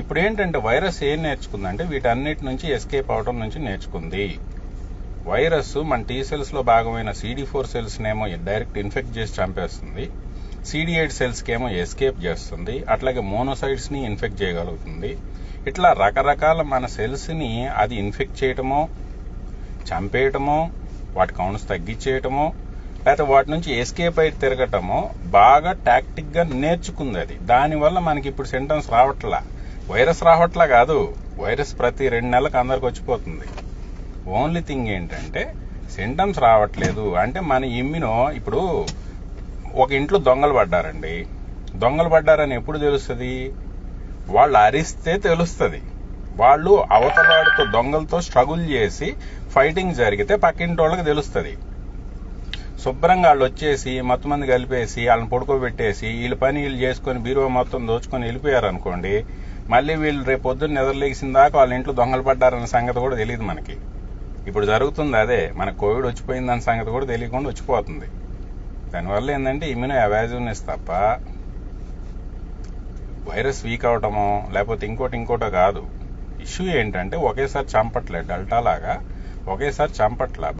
ఇప్పుడు ఏంటంటే వైరస్ ఏం నేర్చుకుందంటే వీటన్నిటి నుంచి ఎస్కేప్ అవడం నుంచి నేర్చుకుంది. వైరస్ మన టీ సెల్స్లో భాగమైన సిడి ఫోర్ సెల్స్నేమో డైరెక్ట్ ఇన్ఫెక్ట్ చేసి చంపేస్తుంది. సిడి ఎయిట్ సెల్స్కి ఏమో ఎస్కేప్ చేస్తుంది. అట్లాగే మోనోసైడ్స్ని ఇన్ఫెక్ట్ చేయగలుగుతుంది. ఇట్లా రకరకాల మన సెల్స్ని అది ఇన్ఫెక్ట్ చేయటమో చంపేయటమో వాటి కౌంట్స్ తగ్గించేయటమో లేకపోతే వాటి నుంచి ఎస్కేప్ అయి తిరగటమో బాగా టాక్టిక్గా నేర్చుకుంది అది. దానివల్ల మనకి ఇప్పుడు సింటమ్స్ రావట్లా. వైరస్ రావట్లా కాదు. వైరస్ ప్రతి రెండు నెలలకు అందరికి వచ్చిపోతుంది. ఓన్లీ థింగ్ ఏంటంటే సింటమ్స్ రావట్లేదు. అంటే మన ఇమ్యూనో ఇప్పుడు ఒక ఇంట్లో దొంగలు పడ్డారండి. దొంగలు పడ్డారని ఎప్పుడు తెలుస్తుంది? వాళ్ళు అరిస్తే తెలుస్తుంది. వాళ్ళు అవతలవాడితో దొంగలతో స్ట్రగుల్ చేసి ఫైటింగ్ జరిగితే పక్కింటి వాళ్ళకి తెలుస్తుంది. శుభ్రంగా వాళ్ళు వచ్చేసి మొత్తం మంది కలిపేసి వాళ్ళని పడుకోబెట్టేసి వీళ్ళ పని వీళ్ళు చేసుకొని బీరువా మొత్తం దోచుకొని వెళ్ళిపోయారు అనుకోండి మళ్ళీ వీళ్ళు రేపు పొద్దున్న నిద్రలేసిన దాకా వాళ్ళ ఇంట్లో దొంగలు పడ్డారన్న సంగతి కూడా తెలియదు మనకి. ఇప్పుడు జరుగుతుంది అదే మనకు కోవిడ్ వచ్చిపోయిందన్న సంగతి కూడా తెలియకుండా వచ్చిపోతుంది. దానివల్ల ఏంటంటే ఇమ్యూనో అవాజివ్నెస్ తప్ప వైరస్ వీక్ అవటమో లేకపోతే ఇంకోటి ఇంకోటో కాదు. ఇష్యూ ఏంటంటే ఒకేసారి చంపట్లే డల్టా లాగా ఒకేసారి చంపట్ల.